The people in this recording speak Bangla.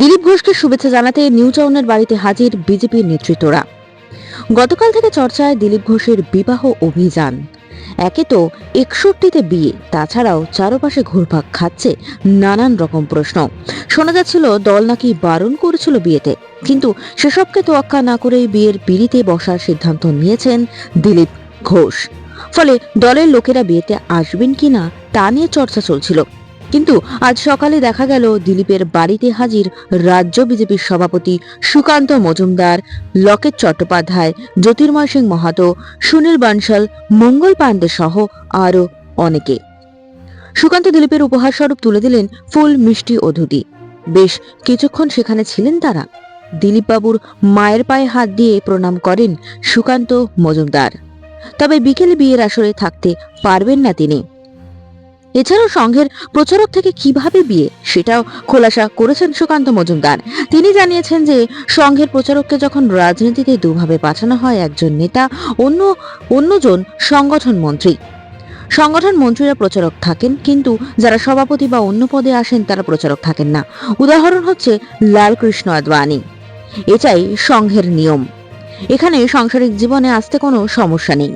দিলীপ ঘোষকে শুভেচ্ছা জানাতে নিউ টাউনের বাড়িতে হাজির বিজেপির নেতৃত্বরা। গতকাল থেকে চর্চায় দিলীপ ঘোষের বিবাহ অভিযান। একে তো একষট্টিতে বিয়ে, তাছাড়াও চারপাশে ঘুরপাক খাচ্ছে নানান রকম প্রশ্ন। শোনা যাচ্ছিল দল নাকি বারণ করেছিল বিয়েতে, কিন্তু সেসবকে তোয়াক্কা না করেই বিয়ের পিড়িতে বসার সিদ্ধান্ত নিয়েছেন দিলীপ ঘোষ। ফলে দলের লোকেরা বিয়েতে আসবেন কিনা তা নিয়ে চর্চা চলছিল। কিন্তু আজ সকালে দেখা গেল দিলীপের বাড়িতে হাজির রাজ্য বিজেপির সভাপতি সুকান্ত মজুমদার, লকেট চট্টোপাধ্যায়, জ্যোতির্ময় সিং মাহাতো, সুনীল বানশাল, মঙ্গল পাণ্ডে সহ আরও অনেকে। সুকান্ত দিলীপের উপহার স্বরূপ তুলে দিলেন ফুল মিষ্টি ও ধুতি বেশ কিছুক্ষণ সেখানে ছিলেন তারা। দিলীপবাবুর মায়ের পায়ে হাত দিয়ে প্রণাম করেন সুকান্ত মজুমদার। তবে বিকেলে বিয়ের আসরে থাকতে পারবেন না তিনি। এছাড়াও সংঘের প্রচারক থেকে কীভাবে বিয়ে, সেটাও খোলাসা করেছেন সুকান্ত মজুমদার। তিনি জানিয়েছেন যে, সংঘের প্রচারককে যখন রাজনীতিতে দুভাবে পাঠানো হয়, একজন নেতা, অন্য, অন্যজন সংগঠন মন্ত্রী। সংগঠন মন্ত্রীরা প্রচারক থাকেন, কিন্তু যারা সভাপতি বা অন্য পদে আসেন, তারা প্রচারক থাকেন না। উদাহরণ হচ্ছে লালকৃষ্ণ আদবানি। এটাই সংঘের নিয়ম। এখানে সাংসারিক জীবনে আসতে কোনো সমস্যা নেই।